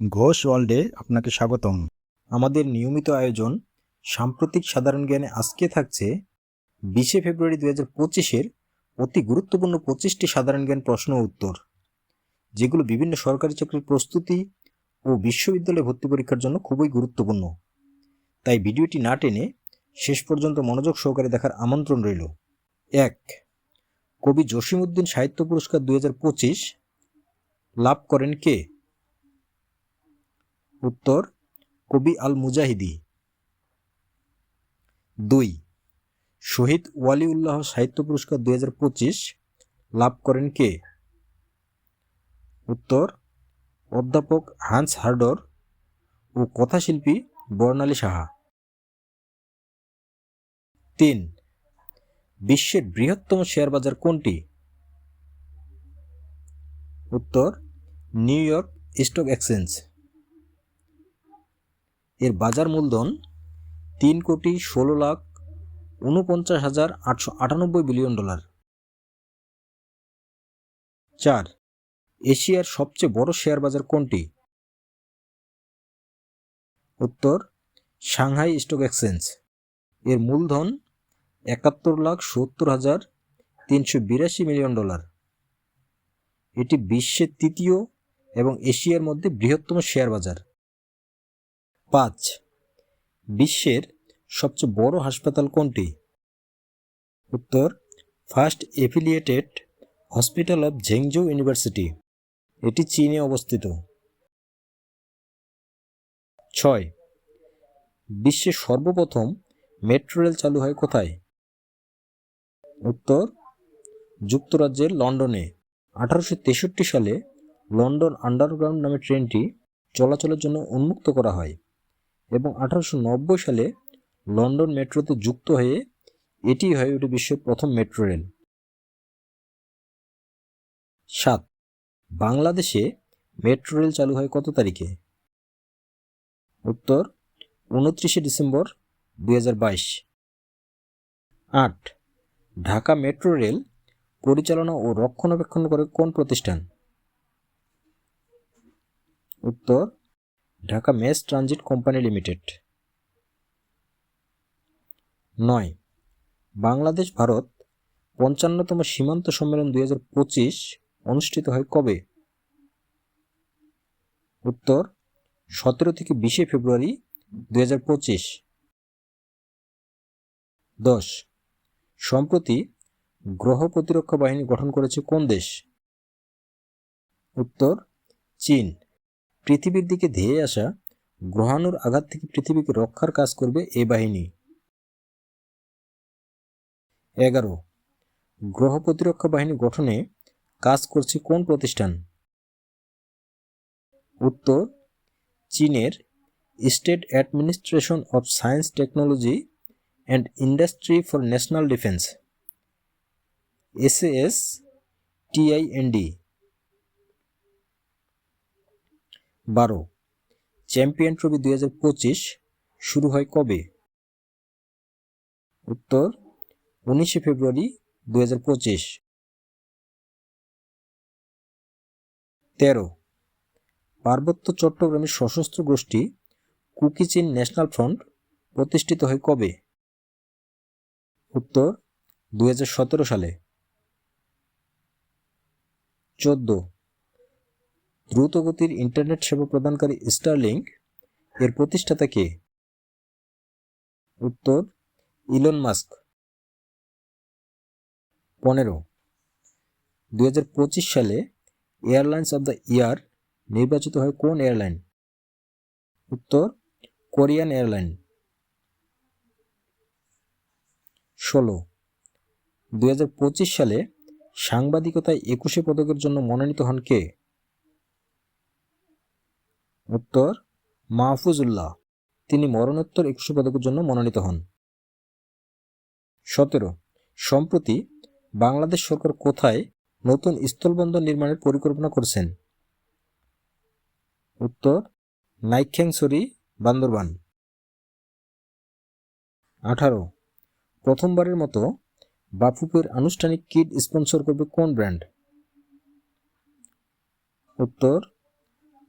ঘোষ ওয়ার্ল্ডে আপনাকে স্বাগতম। আমাদের নিয়মিত আয়োজন সাম্প্রতিক সাধারণ জ্ঞানে আজকে থাকছে বিশে ফেব্রুয়ারি দু হাজার পঁচিশের অতি গুরুত্বপূর্ণ পঁচিশটি সাধারণ জ্ঞান প্রশ্ন উত্তর, যেগুলো বিভিন্ন সরকারি চাকরির প্রস্তুতি ও বিশ্ববিদ্যালয়ে ভর্তি পরীক্ষার জন্য খুবই গুরুত্বপূর্ণ। তাই ভিডিওটি না টেনে শেষ পর্যন্ত মনোযোগ সহকারে দেখার আমন্ত্রণ রইল। এক, কবি জসিমউদ্দিন সাহিত্য পুরস্কার দু হাজার পঁচিশ লাভ করেন কে? উত্তর, কবি আল মুজাহিদি দুই, শহীদ ওয়ালিউল্লাহ সাহিত্য পুরস্কার দুই হাজার পঁচিশ লাভ করেন কে? উত্তর, অধ্যাপক হান্স হার্ডর ও কথাশিল্পী বর্ণালী সাহা। তিন, বিশ্বের বৃহত্তম শেয়ার বাজার কোনটি? উত্তর, নিউ ইয়র্ক স্টক এক্সচেঞ্জ। এর বাজার মূলধন তিন কোটি ষোলো লাখ উনপঞ্চাশ হাজার আটশো আটানব্বই বিলিয়ন ডলার। চার, এশিয়ার সবচেয়ে বড় শেয়ার বাজার কোনটি? উত্তর, সাংহাই স্টক এক্সচেঞ্জ। এর মূলধন একাত্তর লাখ সত্তর হাজার তিনশো বিরাশি মিলিয়ন ডলার। এটি বিশ্বের তৃতীয় এবং এশিয়ার মধ্যে বৃহত্তম শেয়ার বাজার। পাঁচ। বিশ্বের সবচেয়ে বড় হাসপাতাল কোনটি? উত্তর, first affiliated hospital of Zhengzhou university. এটি চীনে অবস্থিত। ছয়। বিশ্বের সর্বপ্রথম মেট্রো রেল চালু হয় কোথায়? উত্তর, যুক্তরাজ্যের লন্ডনে। আঠারোশো তেষট্টি সালে লন্ডন আন্ডারগ্রাউন্ড নামে ট্রেনটি চলাচলের জন্য উন্মুক্ত করা হয়। এবং আঠারোশো নব্বই সালে লন্ডন মেট্রোতে যুক্ত হয়ে এটি হয়ে ওঠে বিশ্বের প্রথম মেট্রো রেল। সাত, বাংলাদেশে মেট্রো রেল চালু হয় কত তারিখে? উত্তর, উনত্রিশে ডিসেম্বর দুই আট, ঢাকা মেট্রো রেল পরিচালনা ও রক্ষণাবেক্ষণ করে কোন প্রতিষ্ঠান? উত্তর Dhaka mass transit company limited. নয়, বাংলাদেশ ভারত পঞ্চান্নতম সীমান্ত সম্মেলন দুই হাজার পঁচিশ অনুষ্ঠিত হয় কবে? উত্তর, সতেরো থেকে বিশে ফেব্রুয়ারি দুই দশ, সম্প্রতি গ্রহ প্রতিরক্ষা বাহিনী গঠন করেছে কোন দেশ? উত্তর, চীন। পৃথিবীর দিকে ধেয়ে আসা গ্রহাণুর আঘাত থেকে পৃথিবীকে রক্ষার কাজ করবে এ বাহিনী। এগারো। গ্রহ প্রতিরক্ষা বাহিনী গঠনে কাজ করছে কোন প্রতিষ্ঠান? উত্তর, চীনের state administration of science technology and industry for national defence, SAS, TIND. বারো। চ্যাম্পিয়ন ট্রফি দুই হাজার পঁচিশ শুরু হয় কবে? উত্তর, উনিশে ফেব্রুয়ারি দুই হাজার পঁচিশ। তেরো। পার্বত্য চট্টগ্রামের সশস্ত্র গোষ্ঠী কুকিচিন ন্যাশনাল ফ্রন্ট প্রতিষ্ঠিত হয় কবে? উত্তর দু হাজার সতেরো সালে। চোদ্দ। দ্রুতগতির ইন্টারনেট সেবা প্রদানকারী স্টারলিংক এর প্রতিষ্ঠাতা কে? উত্তর, ইলন মাস্ক। পনেরো, দুই সালে এয়ারলাইন্স অব দ্য ইয়ার নির্বাচিত হয় কোন এয়ারলাইন? উত্তর, কোরিয়ান এয়ারলাইন। ষোলো, দুই সালে সাংবাদিকতায় একুশে পদকের জন্য মনোনীত হন কে? উত্তর, মাহফুজুল্লাহ। তিনি মরণোত্তর একুশে পদকের জন্য মনোনীত হন। সতেরো, সম্প্রতি বাংলাদেশ সরকার কোথায় নতুন স্থলবন্দর নির্মাণের পরিকল্পনা করছেন? উত্তর নাইখ্যাংসরি বান্দরবান। আঠারো, প্রথমবারের মতো বাফুপের আনুষ্ঠানিক কিট স্পন্সর করবে কোন ব্র্যান্ড? উত্তর,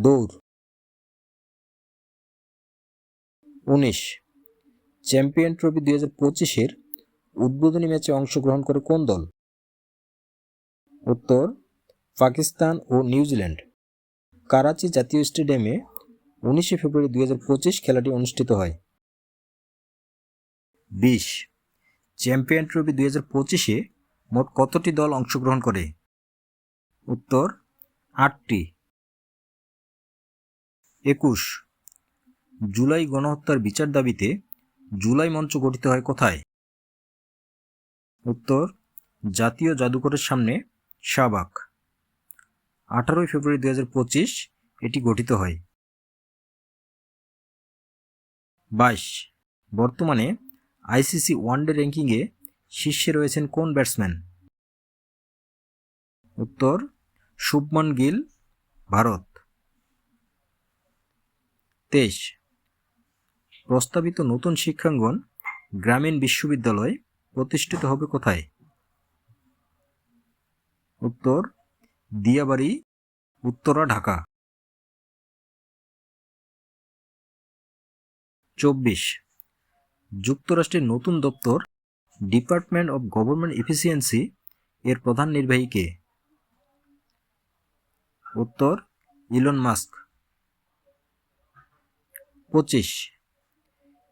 দৌড়। উনিশ। চ্যাম্পিয়ন ট্রফি দুই হাজার পঁচিশের উদ্বোধনী ম্যাচে অংশগ্রহণ করে কোন দল? উত্তর, পাকিস্তান ও নিউজিল্যান্ড। কারাচি জাতীয় স্টেডিয়ামে উনিশে ফেব্রুয়ারি দুই হাজার পঁচিশ খেলাটি অনুষ্ঠিত হয়। বিশ। চ্যাম্পিয়ন ট্রফি দুই হাজার পঁচিশে মোট কতটি দল অংশগ্রহণ করে? উত্তর, আটটি। একুশ। জুলাই গণহত্যার বিচার দাবিতে জুলাই মঞ্চ গঠিত হয় কোথায়? উত্তর, জাতীয় জাদুঘরের সামনে শাহবাগ। আঠারোই ফেব্রুয়ারি দুই হাজার পঁচিশ এটি গঠিত হয়। বাইশ, বর্তমানে আইসিসি ওয়ানডে র্যাঙ্কিংয়ে শীর্ষে রয়েছেন কোন ব্যাটসম্যান? উত্তর, শুভমন গিল, ভারত। তেইশ প্রস্তাবিত নতুন শিক্ষাঙ্গন গ্রামীণ বিশ্ববিদ্যালয় প্রতিষ্ঠিত হবে কোথায়? উত্তর, দিয়াবাড়ি, উত্তরা, ঢাকা। চব্বিশ, যুক্তরাষ্ট্রের নতুন দপ্তর ডিপার্টমেন্ট অব গভর্নমেন্ট এফিসিয়েন্সি এর প্রধান নির্বাহী কে? উত্তর, ইলন মাস্ক। পঁচিশ